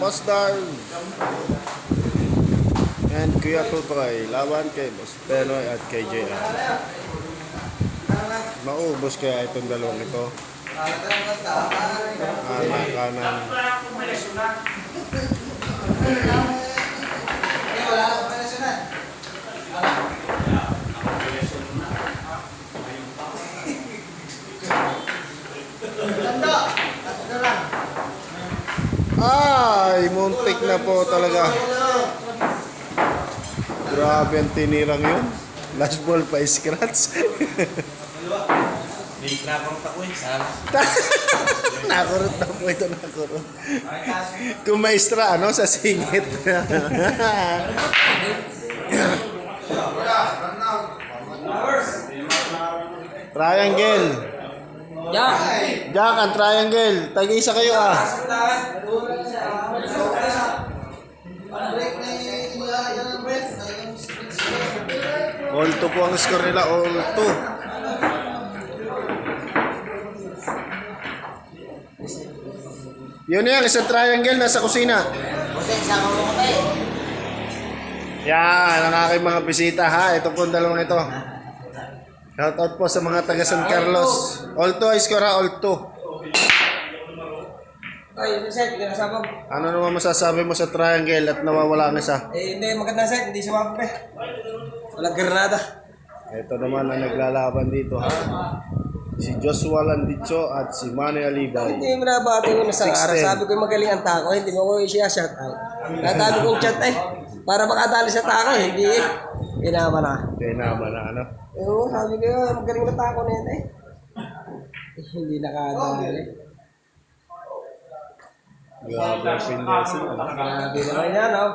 Boss. And Kuya Tutoy. Laban kay Boss Penoy at kay JR. Maubos kaya itong dalawang ito. Kanan, kanan. Ay, muntik na po talaga. Grabe ang tinirang yun. Last ball pa scratch. Hindi na akong takoy. Sana. nakurot na po ito, nakurot. Kung maestra, ano, sa singit. triangle. Yeah. Jack, ang triangle. Tag-isa kayo ah. All 2 po ang score nila, all 2. Yun yan, isang triangle nasa kusina. Kasi sama mo kami. Yan, ang aking mga bisita ha. Ito po ang dalawang ito. Shout out po sa mga taga San Carlos. All 2 ay score ha, all 2. Ay, set, hindi nasabog. Ano naman masasabi mo sa triangle at nawawala ang isa? Eh, hindi, maganda set, hindi sumabog eh. Walang granada. Ito naman ang naglalaban dito ha. Si Joshua Landicho at si Manny Alibay. Hindi mo nabati mo na sa araw. 6'10". Sabi ko magaling ang tako, hindi mo ko siya shout out. Natalo kong chat eh. Para makadali sa tako, hindi eh. Pinama na. Naman na ano. Oo, sabi ko, magaling na tako na yan eh. Eh, Hindi nakadali. Grabe ang pinlesin. Grabe naman yan, oh.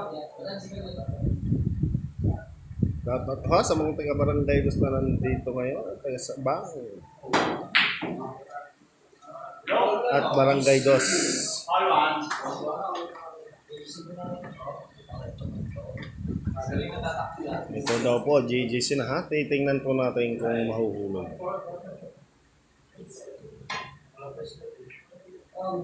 Dapat ha, sa mga taga barangay gusto na nandito ngayon. Taga sa bahay. At barangay dos. Ito daw po, JJC na ha. Titingnan po natin kung mahuhulog. Oh,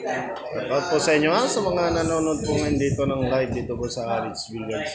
Shoutout po sa inyo ha, sa mga nanonood po ngayon dito ng live dito po sa Harrods Village.